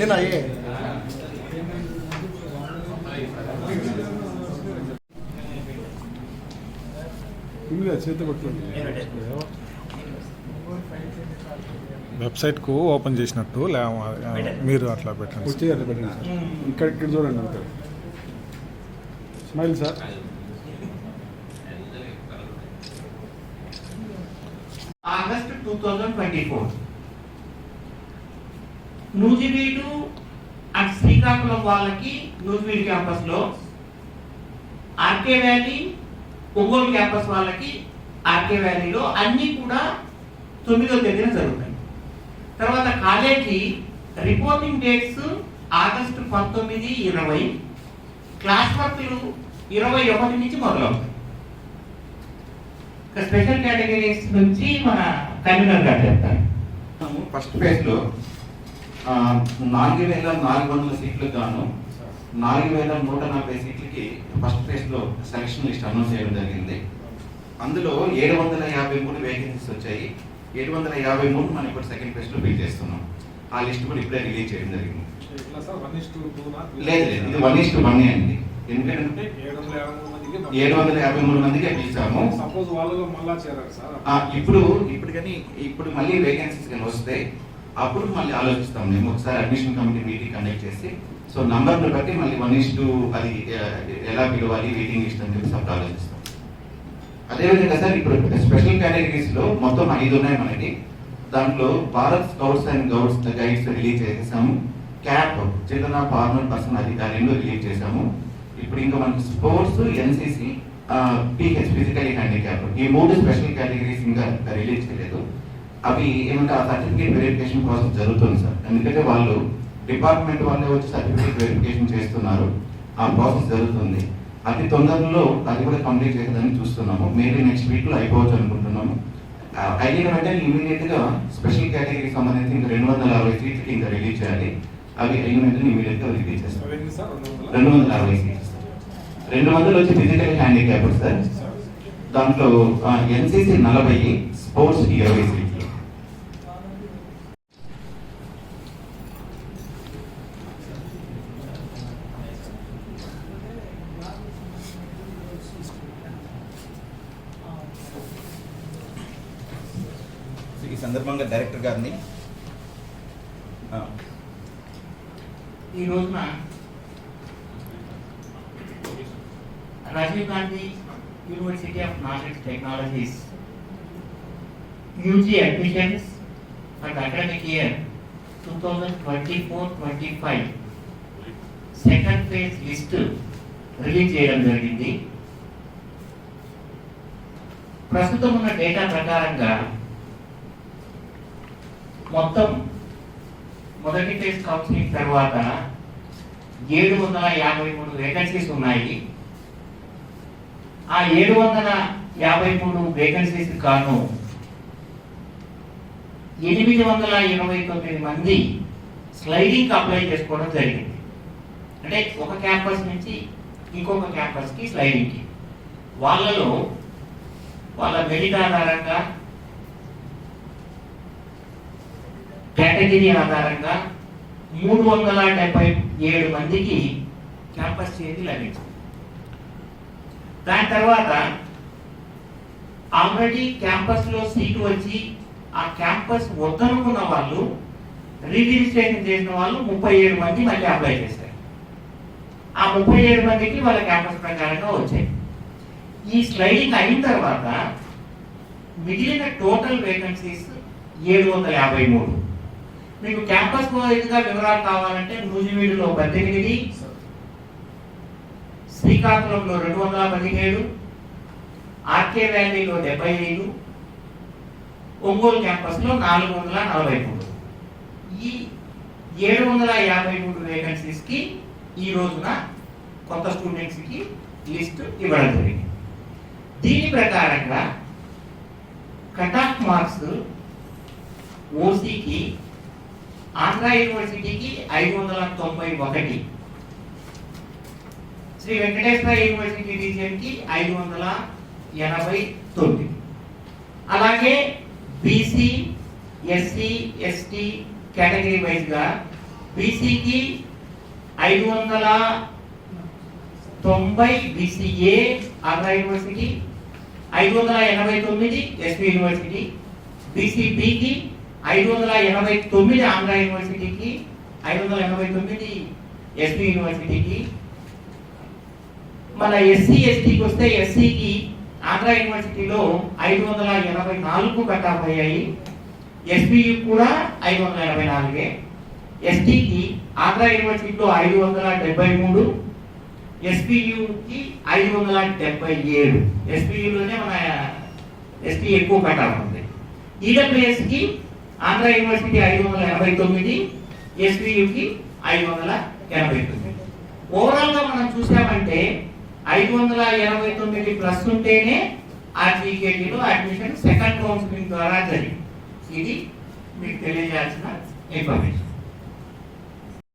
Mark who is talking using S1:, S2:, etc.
S1: ఏనా ఏ?
S2: చేతి పట్టుకోండి.
S3: వెబ్సైట్కు ఓపెన్ చేసినట్టు లే మీరు అట్లా పెట్టండి.
S2: ఇక్కడ ఇక్కడ చూడండి అంతే. Smile sir.
S4: August two thousand twenty four. Nuzvid and Srikakulam వాళ్ళకి నూజివీడు క్యాంపస్లో ఆర్కే వ్యాలీ ఒంగోలు క్యాంపస్ వాళ్ళకి ఆర్కే వ్యాలీలో అన్నీ కూడా తొమ్మిదో తేదీన జరుగుతాయి. తర్వాత కాలేజీ రిపోర్టింగ్ డేట్స్ ఆగస్టు పంతొమ్మిది ఇరవై క్లాస్ వర్క్లు ఇరవై ఒకటి నుంచి మొదలవుతాయి. స్పెషల్ కేటగిరీస్ నుంచి మన కన్వీనర్ గారు చెప్తారు.
S5: ఫస్ట్ ఫేజ్లో నాలుగు వేల నాలుగు వందల సీట్లకు గాను నాలుగు వేల నూట నలభై సీట్లకి ఫస్ట్ ఫేజ్లో సెలక్షన్ లిస్ట్ అనౌన్స్ చేయడం జరిగింది. అందులో ఏడు వందల యాభై మూడు వేకెన్సీస్ వచ్చాయి. ఏడు వందల యాభై మూడు మనం ఇప్పుడు సెకండ్ ఫేజ్లో ఫిల్ చేస్తున్నాం. ఆ లిస్ట్ కూడా ఇప్పుడే రిలీజ్ చేయడం జరిగింది. లేదు లేదు ఇది వన్ ఇస్ టు వన్ అండి. ఎందుకంటే ఏడు వందల యాభై మూడు మందికి పిలిచాము
S2: సపోజ్ వాళ్ళలో మళ్ళా చేరారు సార్.
S5: ఇప్పుడు ఇప్పుడు కానీ ఇప్పుడు మళ్ళీ వేకెన్సీస్ కానీ వస్తే అప్పుడు మళ్ళీ ఆలోచిస్తాం మేము. ఒకసారి అడ్మిషన్ కమిటీ మీటింగ్ కండక్ట్ చేసి సో నంబర్ను బట్టి మళ్ళీ వన్ ఇస్ టు అది ఎలా పిలవాలి వెయిటింగ్ లిస్ట్ అని చెప్పి అప్పుడు ఆలోచిస్తాం. అదేవిధంగా సార్ ఇప్పుడు స్పెషల్ కేటగిరీస్లో మొత్తం ఐదు ఉన్నాయి మనకి. దాంట్లో Bharat scouts and guides guides release చేసేసాము. క్యాప్ ఆఫ్ ఫార్మర్ పర్సన్ రెండు రిలీజ్ చేసాము. ఇప్పుడు ఇంకా మనకి sports NCC PH physical handicap. ఈ మూడు స్పెషల్ కేటగిరీస్ ఇంకా రిలీజ్ చేయలేదు. అవి ఏమంటే ఆ సర్టిఫికేట్ వెరిఫికేషన్ ప్రాసెస్ జరుగుతుంది సార్. ఎందుకంటే వాళ్ళు డిపార్ట్మెంట్ వాళ్ళే వచ్చి సర్టిఫికేట్ వెరిఫికేషన్ చేస్తున్నారు. ఆ ప్రాసెస్ జరుగుతుంది. అతి తొందరలో అది కూడా కంప్లీట్ చేయదని చూస్తున్నాము. మేబీ నెక్స్ట్ వీక్లో అయిపోవచ్చు అనుకుంటున్నాము. అయిన వెంటనే ఇమీడియట్గా స్పెషల్ కేటగిరీకి సంబంధించి ఇంకా రెండు వందల అరవై సీట్లకి ఇంకా రిలీజ్ చేయాలి. అవి అయిన వెంటనే ఇమీడియట్గా రిలీజ్ చేస్తాం
S2: రెండు వందల?
S5: అరవై. రెండు వందలు వచ్చి ఫిజికల్ హ్యాండిక్యాప్ సార్. దాంట్లో ఎన్సీసీ నలభై స్పోర్ట్స్ ఇరవై సీట్లు
S6: ఈ సందర్భంగా డైరెక్టర్ గారిని ఆ,
S4: ఈ రోజున Rajiv Gandhi university of knowledge technologies UG admissions for academic year two thousand twenty four twenty five second phase list release చేయడం జరిగింది. ప్రస్తుతం ఉన్న డేటా ప్రకారంగా మొత్తం మొదటి ఫేజ్ కౌన్సిలింగ్ తర్వాత ఏడు వందల యాభై మూడు వేకెన్సీస్ ఉన్నాయి. ఆ ఏడు వందల యాభై మూడు వేకెన్సీస్ కాను ఎనిమిది వందల ఇరవై తొమ్మిది మంది స్లైడింగ్ అప్లై చేసుకోవడం జరిగింది. అంటే ఒక క్యాంపస్ నుంచి ఇంకొక క్యాంపస్కి స్లైడింగ్కి వాళ్ళలో వాళ్ళ మెరిట్ ఆధారంగా కేటగిరీ ఆధారంగా మూడు వందల డెబ్బై ఏడు మందికి క్యాంపస్ చేతి లభించింది. దాని తర్వాత ఆల్రెడీ క్యాంపస్లో సీటు వచ్చి ఆ క్యాంపస్ వద్దనుకున్న వాళ్ళు రిజిస్ట్రేషన్ చేసిన వాళ్ళు ముప్పై ఏడు మంది మళ్ళీ అప్లై చేశారు. ఆ ముప్పై ఏడు మందికి వాళ్ళ క్యాంపస్ ప్రకారంగా వచ్చాయి. ఈ స్లైడింగ్ అయిన తర్వాత మిగిలిన టోటల్ వేకెన్సీస్ ఏడు వందల యాభై మూడు. మీకు క్యాంపస్ వైజ్గా వివరాలు కావాలంటే నూజివీడులో పద్దెనిమిది శ్రీకాకుళంలో రెండు వందల పదిహేడు. ఆర్కే వ్యాలీలో డెబ్బై ఐదు. ఒంగోలు క్యాంపస్లో నాలుగు వందల నలభై మూడు. ఈ ఏడు వందల యాభై మూడు వేకెన్సీస్కి ఈ రోజున కొత్త స్టూడెంట్స్కి లిస్ట్ ఇవ్వడం జరిగింది. దీని ప్రకారంగా కట్ ఆఫ్ మార్క్స్ ఓసీకి ఆంధ్ర యూనివర్సిటీకి ఐదు వందల తొంభై ఒకటి. శ్రీ వెంకటేశ్వర యూనివర్సిటీ రీజియన్కి ఐదు వందల ఎనభై తొమ్మిది. అలాగే బీసీ ఎస్సీ ఎస్టీ కేటగిరీ వైజ్గా బీసీకి ఐదు వందల తొంభై బీసీఏ ఆంధ్ర యూనివర్సిటీ ఐదు వందల ఎనభై తొమ్మిది ఎస్పీ యూనివర్సిటీ బీసీబీకి ఐదు వందల ఎనభై తొమ్మిది ఆంధ్ర యూనివర్సిటీకి ఐదు వందల ఎనభై తొమ్మిది ఎస్పీ యూనివర్సిటీకి మన ఎస్సీ ఎస్టీకి వస్తే ఎస్సీకి ఆంధ్ర యూనివర్సిటీలో ఐదు వందల ఎనభై నాలుగు కటాఫ్ అయ్యాయి ఎస్పీయు కూడా ఐదు వందల ఎనభై నాలుగే. ఎస్టీకి ఆంధ్ర యూనివర్సిటీలో ఐదు వందల డెబ్బై మూడు. ఎస్పీయుకి ఐదు వందల డెబ్బై ఏడు. ఎస్పీయులోనే మన ఎస్టీ ఎక్కువ కటాఫ్ ఉంది. ఈడబ్ల్యూఎస్కి ఆంధ్ర యూనివర్సిటీ ఐదు వందల ఎనభై తొమ్మిది ఎస్పీయుకి ఐదు వందల ఎనభై తొమ్మిది. ఓవరాల్గా మనం చూసామంటే ఐదు వందల ఎనభై తొమ్మిది ప్లస్ ఉంటేనే ఆర్టీకేటీలో అడ్మిషన్ సెకండ్ కౌన్సిలింగ్ ద్వారా జరిగింది. ఇది మీకు తెలియజేయాల్సిన ఇన్ఫర్మేషన్